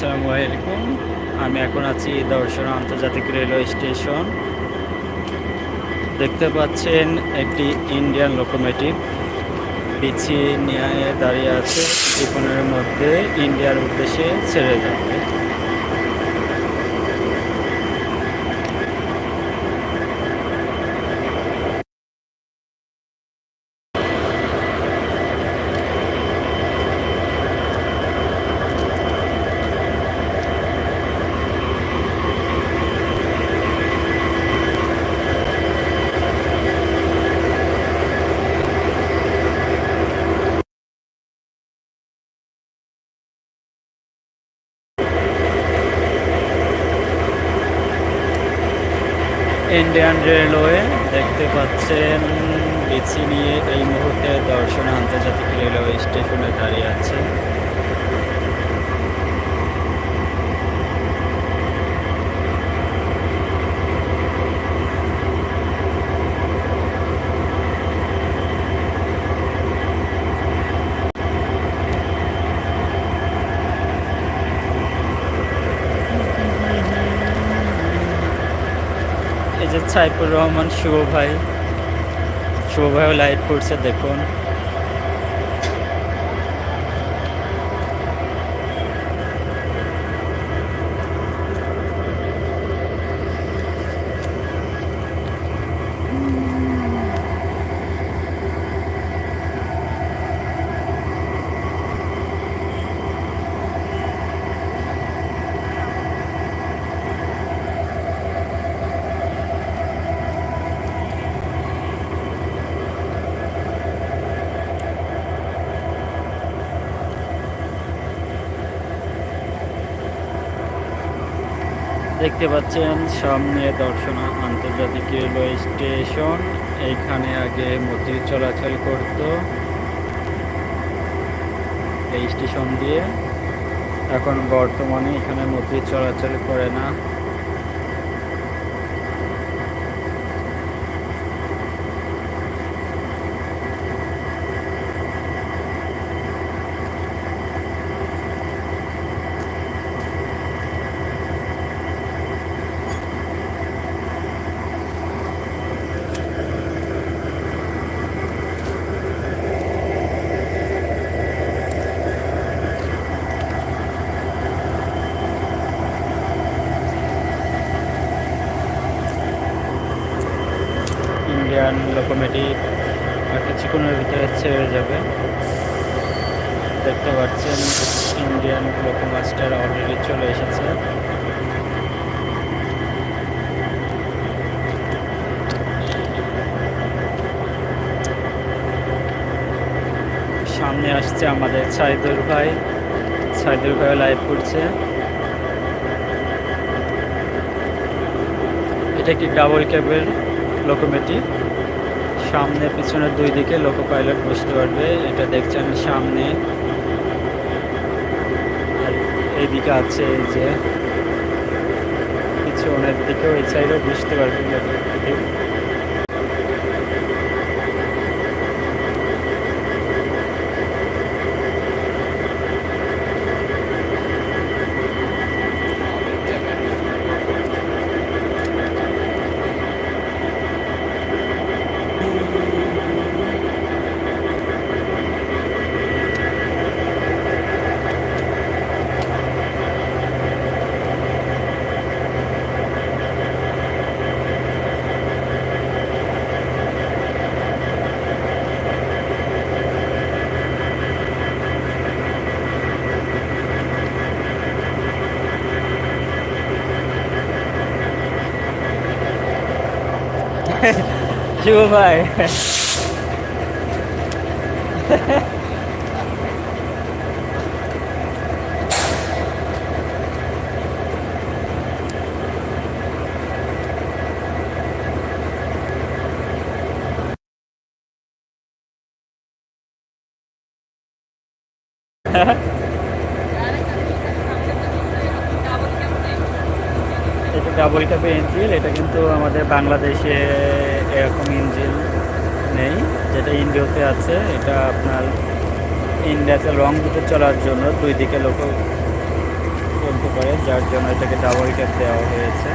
আসসালামু আলাইকুম। আমি এখন আছি দর্শন আন্তর্জাতিক রেলওয়ে স্টেশন। দেখতে পাচ্ছেন একটি ইন্ডিয়ান লোকোমেটিভ পিছিয়ে নিয়ে দাঁড়িয়ে আছে। কিছুক্ষণের মধ্যে ইন্ডিয়ার উদ্দেশ্যে ছেড়ে যাবে। ইন্ডিয়ান রেলওয়ে দেখতে পাচ্ছেন বেছি নিয়ে এই মুহূর্তে দর্শনে আন্তর্জাতিক রেলওয়ে স্টেশনে দাঁড়িয়ে আছে। যে সাইফুর রহমান শুভ ভাই শুভ ভাইও লাইট পড়ছে দেখুন। দেখতে পাচ্ছেন সামনে দর্শনা আন্তর্জাতিক রেলওয়ে স্টেশন। এইখানে আগে মতি চলাচল করত। এই স্টেশন দিয়ে। এখন বর্তমানে এখানে মতি চলাচল করে না। ইন্ডিয়ান লোকোমেটিভ কিছুক্ষণের ভিতরে ছেড়ে যাবে। দেখতে পাচ্ছেন, ইন্ডিয়ান লোকোমাস্টার অলরেডি চলে এসেছে। সামনে আসছে আমাদের সাইদুল ভাই। সাইদুল ভাই লাইভ করছে। এটা একটি ডাবল ক্যাবের লোকোমেটিভ সামনে পিছনে দুই দিকে লোকো পাইলট বসতে পারবে। এটা দেখছেন সামনে। আর এইদিকে আছে এই যে, পিছনের দিকে ওই সাইডেও বসতে পারবে লোকোমেটিভ শুভ ভাই এটা ডাবল ক্যাপের ইঞ্জিল এটা কিন্তু আমাদের বাংলাদেশে এরকম ইঞ্জিল নেই, যেটা ইন্ডিয়াতে আছে। এটা আপনার ইন্ডিয়াতে লং রুটে চলার জন্য দুই দিকে লোক চলতে পারে, যার জন্য এটাকে ডাবল ক্যাপ দেওয়া হয়েছে।